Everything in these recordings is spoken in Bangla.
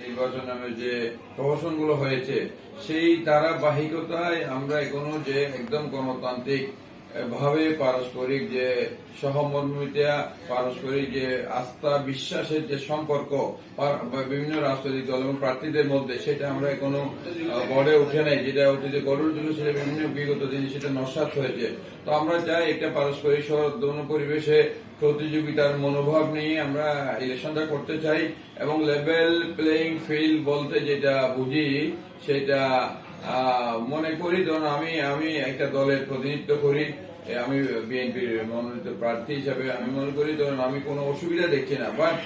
নির্বাচন নামে যে প্রহসনগুলো হয়েছে সেই ধারাবাহিকতায় আমরা এখনও যে একদম গণতান্ত্রিক ভাবে পারস্পরিক যে সহমর্মিতা, পারস্পরিক যে আস্থা, বিশ্বাসের যে সম্পর্ক বিভিন্ন রাজনৈতিক দল এবং প্রার্থীদের মধ্যে, সেটা আমরা এখনও গড়ে উঠে নাই। যেটা অতীতে গড়ে উঠেছিল, সেটা বিভিন্ন বিগত দিনে সেটা নস্বাত হয়েছে। তো আমরা চাই একটা পারস্পরিক সৌহার্দ্যপূর্ণ পরিবেশে প্রতিযোগিতার মনোভাব নিয়ে আমরা ইলেকশনটা করতে চাই এবং লেভেল প্লেইং ফিল্ড বলতে যেটা বুঝি, সেটা মনে করি। ধরুন আমি আমি একটা দলের প্রতিনিধিত্ব করি। আমি বিএনপির মনোনীত প্রার্থী হিসাবে আমি মনে করি, ধরুন আমি কোনো অসুবিধা দেখছি না বাট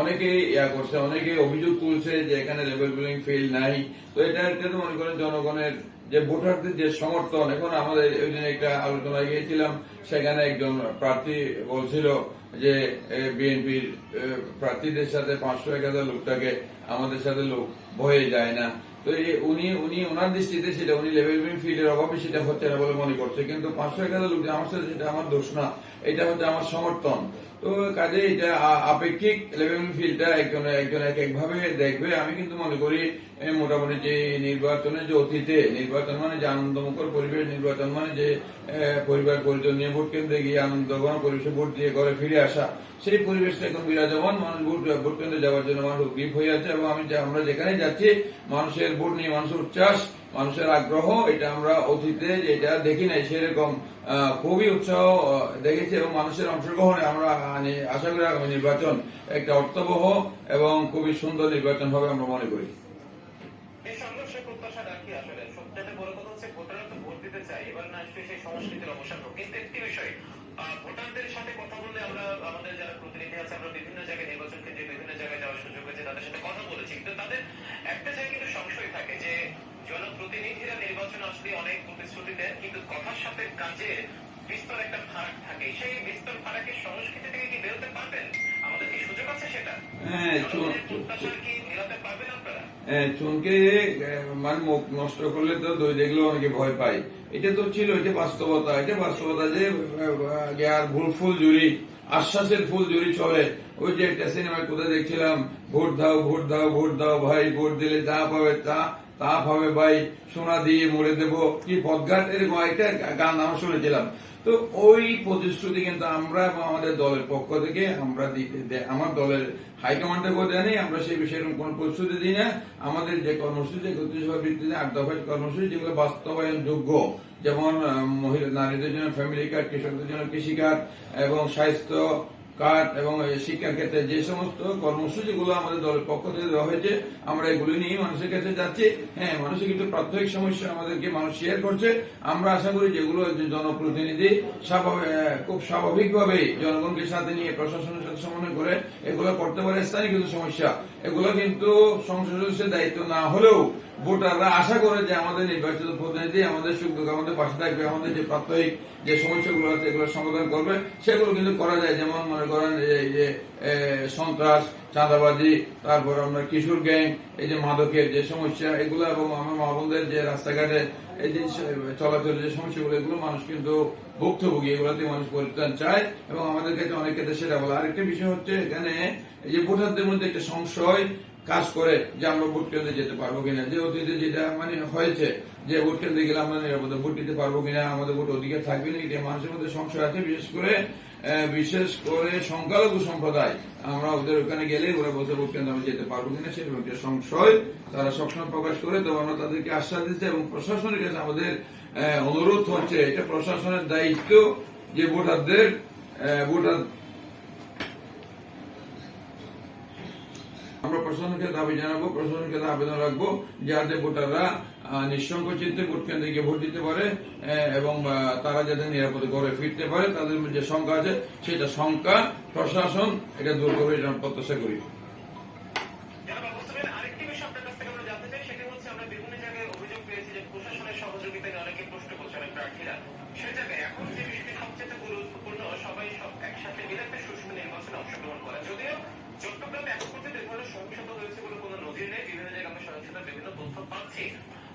অনেকেই ইয়া করছে অনেকে অভিযোগ তুলছে যে এখানে লেভেল প্লেইং ফিল্ড নাই। তো এটা একটা মনে করেন জনগণের যে ভোটারদের যে সমর্থন, এখন আমাদের ওই দিন একটা আলোচনায় গিয়েছিলাম, সেখানে একজন প্রার্থী বলছিল যে বিএনপির প্রার্থীদের সাথে পাঁচশো, এক হাজার লোকটাকে আমাদের সাথে লোক ভয়ে যায় না। তো উনি উনি ওনার দৃষ্টিতে সেটা, উনি লেভেল প্লেইং ফিল্ডের অভাবে সেটা হচ্ছে না বলে মনে করছে। কিন্তু পাঁচশো এক হাজার লোক আমার সাথে, সেটা আমার দোষ না। এটা হচ্ছে আমার সমর্থন। তো কাজে এটা আপেক্ষিক লেভেল ফিল্ডটা একজন একজন এক, একভাবে দেখবে। আমি কিন্তু মনে করি মোটামুটি যে নির্বাচনে যে অতীতে, নির্বাচন মানে যে আনন্দমুখর পরিবেশ, নির্বাচন মানে যে পরিবার পরিজন নিয়ে ভোট কেন্দ্রে গিয়ে আনন্দঘন পরিবেশে ভোট দিয়ে ঘরে ফিরে আসা, সেই পরিবেশটা এখন বিরাজমান। মানুষ ভোট ভোট কেন্দ্রে যাওয়ার জন্য মানুষ উদ্গ্রীব হয়ে আছে এবং আমি আমরা যেখানে যাচ্ছি, মানুষের ভোট নিয়ে মানুষের উচ্ছ্বাস, মানুষের আগ্রহ, এটা আমরা অতীতে যেটা দেখি নাই, সেরকম খুবই উৎসাহ দেখেছি এবং মানুষের অংশগ্রহণে আমরা আশা করি আগামী নির্বাচন একটা অর্থবহ এবং খুবই সুন্দর নির্বাচন হবে আমরা মনে করি। প্রত্যাশা রাখি আসলে। সবচেয়ে বড় কথা হচ্ছে ভোটাররা তো ভোট দিতে চায়। এবার না আসলে সেই সংস্কৃতির অবসান হোক। কিন্তু একটি বিষয় ভোটারদের সাথে কথা বললে আমরা আমাদের যারা প্রতিনিধি আছে আমরা বিভিন্ন জায়গায় নির্বাচন কেন্দ্রে বিভিন্ন জায়গায় যাওয়ার সুযোগ হয়েছে তাদের সাথে কথা বলেছি। কিন্তু তাদের একটা জায়গায় কিন্তু সংশয় থাকে যে জনপ্রতিনিধিরা নির্বাচন আসলে অনেক প্রতিশ্রুতি দেন কিন্তু কথার সাথে কাজে বিস্তর একটা ফারাক থাকে। সেই বিস্তর ফারাকের সংস্কৃতি থেকে কি বেরোতে পারবেন? আমাদের কি সুযোগ আছে সেটা? হ্যাঁ, প্রত্যাশা কি মেলাতে পারবেন আপনারা? চুনকে মানে মুখ নষ্ট করলে তো দই দেখলে অনেকে ভয় পায়। এটা তো ছিল, এটা বাস্তবতা। এটা বাস্তবতা যে আর ভুল ফুল জুড়ি আশ্বাসের ফুল জুড়ি চলে। ওই যে একটা সিনেমায় কোথায় দেখছিলাম, ভোট দাও ভোট দাও ভোট দাও, ভাই, ভোট দিলে যা পাবে তা তা পাবে ভাই, সোনা দিয়ে মরে দেবো। কি পদঘাট এরকম একটা গান আমরা শুনেছিলাম। তো ওই প্রতিশ্রুতি কিন্তু আমরা এবং আমাদের দলের পক্ষ থেকে আমরা আমার দলের করে আমরা সেই বিষয়ে প্রস্তুতি দিই না। আমাদের যে কর্মসূচি একত্রিশ ভিত্তিতে আট দফার কর্মসূচি, যেগুলো বাস্তবায়ন যোগ্য যেমন মহিলা, নারীদের জন্য ফ্যামিলি কার্ড কৃষকদের জন্য কৃষি কার্ড এবং স্বাস্থ্য কার্ড এবং শিক্ষার ক্ষেত্রে যে সমস্ত কর্মসূচিগুলো আমাদের দলের পক্ষ থেকে দেওয়া হয়েছে, আমরা এগুলো নিয়ে মানুষের কাছে যাচ্ছি। হ্যাঁ মানুষের কিন্তু প্রাত্যহিক সমস্যা আমাদেরকে মানুষ শেয়ার করছে। আমরা আশা করি যেগুলো জনপ্রতিনিধি খুব স্বাভাবিকভাবে জনগণকে সাথে নিয়ে প্রশাসনের সাথে সমন্বয় করে এগুলো করতে পারে, স্থানীয় কিছু সমস্যা। এগুলো কিন্তু সংসদ সদস্যের দায়িত্ব না হলেও ভোটাররা আশা করে যে আমাদের নির্বাচিত প্রতিনিধি আমাদের সুখ দুঃখ আমাদের পাশে থাকবে, আমাদের যে প্রাত্যহিক যে সমস্যাগুলো আছে এগুলো সমাধান করবে, সেগুলো কিন্তু করা যায়। যেমন মনে করেন এই যে সন্ত্রাস, চাঁদাবাজি, তারপর আমরা কিশোর গ্যাং, এই যে মাদকের যে সমস্যা, এগুলো এবং আমার মা বোনদের যে রাস্তাঘাটে এই যে চলাচলের যে সমস্যাগুলো, এগুলো মানুষ কিন্তু ভুক্তভোগী, এগুলোতে মানুষ পরিত্রাণ চায় এবং আমাদের কাছে অনেক ক্ষেত্রে সেটা বলে। আরেকটা বিষয় হচ্ছে এখানে এই যে ভোটারদের মধ্যে একটা সংশয় কাজ করে যে আমরা ভোট কেন্দ্রে যেতে পারব কিনা, যে অতীতে যেটা মানে হয়েছে, যে ভোট কেন্দ্রে গেলে আমরা নিরাপদে ভোট দিতে পারব কিনা, আমাদের ভোট অধিকার থাকবে না, এটা মানুষের মধ্যে সংশয় আছে। বিশেষ করে বিশেষ করে সংখ্যালঘু সম্প্রদায়, আমরা ওদের ওখানে গেলে ওরা বলছে ভোট কেন্দ্রে আমরা যেতে পারব কিনা, সেরকম একটা সংশয় তারা সবসময় প্রকাশ করে। তো আমরা তাদেরকে আশ্বাস দিচ্ছি এবং প্রশাসনের কাছে আমাদের অনুরোধ হচ্ছে, এটা প্রশাসনের দায়িত্ব যে ভোটারদের ভোটার প্রশাসনকে দাবি জানাব, প্রশাসনকে আবেদন রাখব যাতে ভোটাররা নিঃসংক চিত্তে ভোট কেন্দ্রে গিয়ে ভোট দিতে পারে এবং তারা যাতে নিরাপদে ঘরে ফিরতে পারে, তাদের যে সংখ্যা আছে সেটা সংখ্যা প্রশাসন, এটা দূর এটা প্রত্যাশা করি সবাই সব একসাথে মিলে একটা সুষ্ঠু নির্বাচনে অংশগ্রহণ করা। যদিও চট্টগ্রামে এখন পর্যন্ত এ ধরনের সহিংসতা রয়েছে বলে কোনো নজির নেই। বিভিন্ন জায়গায় আমরা সহিংসতার বিভিন্ন তথ্য পাচ্ছি।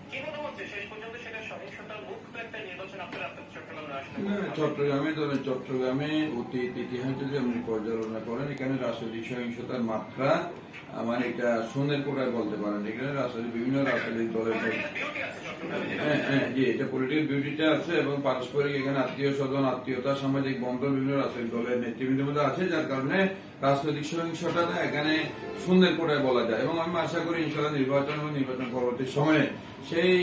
কি মনে হচ্ছে শেষ পর্যন্ত সেটা সহিংসতার মুক্ত একটা নির্বাচন আপনারা আপনার চট্টগ্রামে না, চট্টগ্রামে ধরেন চট্টগ্রামে অতীত ইতিহাস যদি আপনি পর্যালোচনা করেন এখানে রাজনৈতিক সহিংসতার মাত্রা আহ, মানে এটা সুন্দর কোটায় বলতে পারেন। এখানে রাজনৈতিক বিভিন্ন রাজনৈতিক দলের হ্যাঁ হ্যাঁ জি এটা পলিটিক্যাল বিউটিটা আছে এবং পারস্পরিক এখানে আত্মীয় স্বজন আত্মীয়তা সামাজিক বন্ধন বিভিন্ন রাজনৈতিক দলের নেতৃবৃন্দের মধ্যে আছে যার কারণে রাজনৈতিক সহিংসতাটা এখানে সুন্দর করে বলা যায়। এবং আমি আশা করি ইনশাল্লাহ নির্বাচন এবং নির্বাচন পরবর্তী সময়ে সেই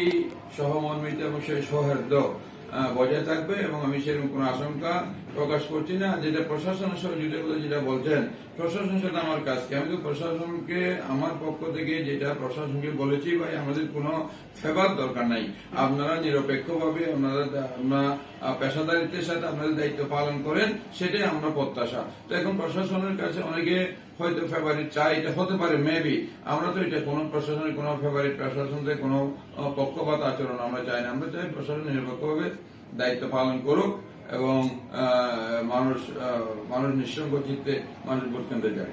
সহমর্মিতা এবং সেই সৌহার্দ্য বজায় থাকবে এবং আমি সেরকম কোনো আশঙ্কা প্রকাশ করছি না। যেটা প্রশাসনের সঙ্গে জুড়ে বলে যেটা বলছেন প্রশাসনের সাথে আমার কাজ কি? আমি তো প্রশাসনকে আমার পক্ষ থেকে যেটা প্রশাসনকে বলেছি ভাই আমাদের কোনো ফেভার দরকার নাই। আপনারা নিরপেক্ষভাবে আপনারা আহ, পেশাদারিত্বের সাথে আপনাদের দায়িত্ব পালন করেন সেটাই আমরা প্রত্যাশা। তো এখন প্রশাসনের কাছে অনেকে হয়তো ফেভারিট চাই এটা হতে পারে মেবি আমরা তো এটা কোনো প্রশাসনের কোনো ফেভারিট প্রশাসন থেকে কোনো পক্ষপাত আচরণ আমরা চাই না। আমরা চাই প্রশাসন নিরপেক্ষভাবে দায়িত্ব পালন করুক এবং মানুষ মানুষ নিঃসঙ্গ চিত্তে মানুষ ভোট কেন্দ্রে আপনাকে।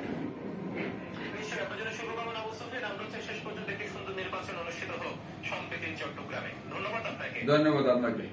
ধন্যবাদ আপনাকে।